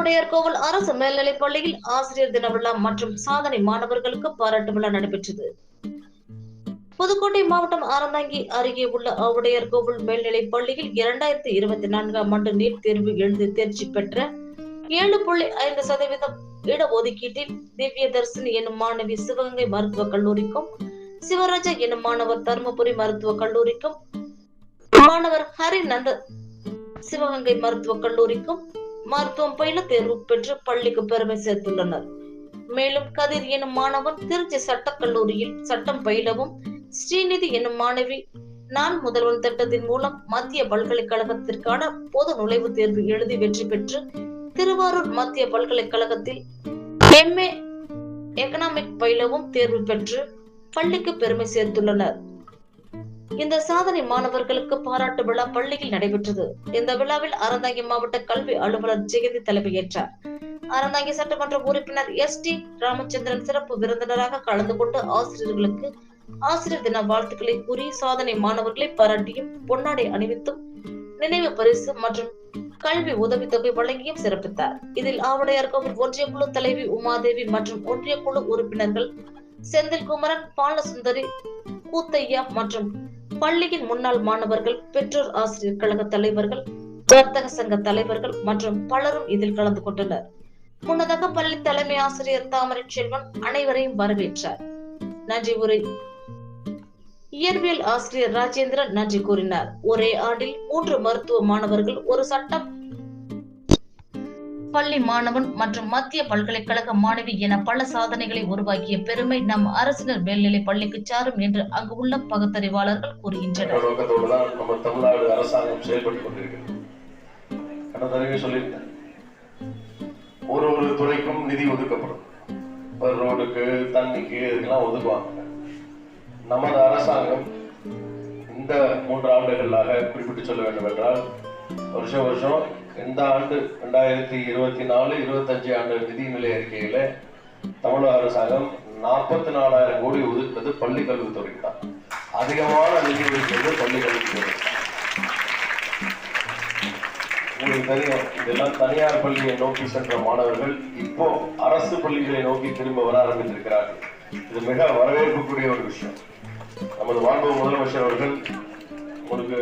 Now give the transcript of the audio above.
ஆவுடையார் கோவில் அரசு மேல்நிலைப் பள்ளியில் ஆசிரியர் தின விழா மற்றும் சாதனை மாணவர்களுக்கு பாராட்டு விழா நடைபெற்றது. புதுக்கோட்டை மாவட்டம் அறந்தாங்கி அருகே உள்ள ஆவுடையார் கோவில் மேல்நிலைப் பள்ளியில் இரண்டாயிரத்தி இருபத்தி நான்காம் ஆண்டு நீட் தேர்வு எழுதி தேர்ச்சி பெற்ற ஏழு புள்ளி ஐந்து சதவீதம் இடஒதுக்கீட்டில் திவ்ய தர்சினி எனும் மாணவி சிவகங்கை மருத்துவக் கல்லூரிக்கும் சிவராஜா எனும் மாணவர் தருமபுரி மருத்துவக் கல்லூரிக்கும் மாணவர் ஹரி நந்த சிவகங்கை மருத்துவக் கல்லூரிக்கும் மருத்துவம் பயில தேர்வு பெற்று பள்ளிக்கு பெருமை சேர்த்துள்ளனர். மேலும் கதிர் எனும் மாணவன் திருச்சி சட்டக் கல்லூரியில் சட்டம் பயிலவும் ஸ்ரீநிதி எனும் மாணவி நான் முதல்வன் திட்டத்தின் மூலம் மத்திய பல்கலைக்கழகத்திற்கான பொது நுழைவுத் தேர்வு எழுதி வெற்றி பெற்று திருவாரூர் மத்திய பல்கலைக்கழகத்தில் எம்ஏ எக்கனாமிக் பயிலவும் தேர்வு பெற்று பள்ளிக்கு பெருமை சேர்த்துள்ளனர். இந்த சாதனை மாணவர்களுக்கு பாராட்டு விழா பள்ளியில் நடைபெற்றது. இந்த விழாவில் அறந்தாங்கி மாவட்ட கல்வி அலுவலர் ஜெயந்தி தலைமையேற்றார். அறந்தாங்கி சட்டமன்ற உறுப்பினர் எஸ் டி ராமச்சந்திரன் சிறப்பு விருந்தினராக கலந்து கொண்டு ஆசிரியர்களுக்கு ஆசிரியர் தின வாழ்த்துக்களை கூறி சாதனை மாணவர்களை பாராட்டியும் பொன்னாடை அணிவித்தும் நினைவு பரிசு மற்றும் கல்வி உதவித்தொகை வழங்கியும் சிறப்பித்தார். இதில் ஆவுடையார் கோவில் ஒன்றிய குழு தலைவி உமாதேவி மற்றும் ஒன்றிய குழு உறுப்பினர்கள் செந்தில் குமரன் பாலசுந்தரி கூத்தையா மற்றும் பள்ளியின் முன்னாள் மாணவர்கள் பெற்றோர் ஆசிரியர் கழக தலைவர்கள் வர்த்தக சங்க தலைவர்கள் மற்றும் பலரும் இதில் கலந்து கொண்டனர். முன்னதாக பள்ளி தலைமை ஆசிரியர் தாமரை செல்வன் அனைவரையும் வரவேற்றார். நன்றி உரை. இயற்பியல் ஆசிரியர் ராஜேந்திரன் நன்றி கூறினார். ஒரே ஆண்டில் மூன்று மருத்துவ மாணவர்கள் ஒரு சட்டம் பள்ளி மாணவன் மற்றும் மத்திய பல்கலைக்கழக மாணவி என பல சாதனைகளை உருவாக்கிய பெருமை நம் அரசினர் மேல்நிலை பள்ளிக்கு சாரும் என்று அங்கு உள்ள பகுத்தறிவாளர்கள் கூறுகின்றனர். நம்ம தமிழ்நாடு அரசாங்கம் செயல்பட்டு கொண்டிருக்கிறது. ஒரு ஒரு துறைக்கும் நிதி ஒதுக்கப்படும். ரோடுக்கு தண்ணிக்கு இதுக்கெல்லாம் ஒதுக்குவாங்க. நமது அரசாங்கம் இந்த மூன்று ஆண்டுகளாக குறிப்பிட்டு சொல்ல வேண்டும் என்றால் வருஷம் வருஷம் இந்த ஆண்டு ரெண்டாயிரத்தி இருபத்தி நாலு இருபத்தஞ்சு ஆண்டு நிதிநிலை அறிக்கையில தமிழக அரசாங்கம் நாற்பத்தி நாலாயிரம் கோடி ஒதுக்குறது பள்ளி கல்வித்துறைக்கு தான் அதிகமான நிதி ஒதுக்கிறது பள்ளி கல்வித்துறை. உங்களுக்கு தெரியும் இதெல்லாம் தனியார் பள்ளியை நோக்கி சென்ற மாணவர்கள் இப்போ அரசு பள்ளிகளை நோக்கி திரும்ப வர ஆரம்பித்திருக்கிறார்கள். இது மிக வரவேற்புக்குரிய ஒரு விஷயம். நமது மாண்பு முதலமைச்சர் அவர்கள் உங்களுக்கு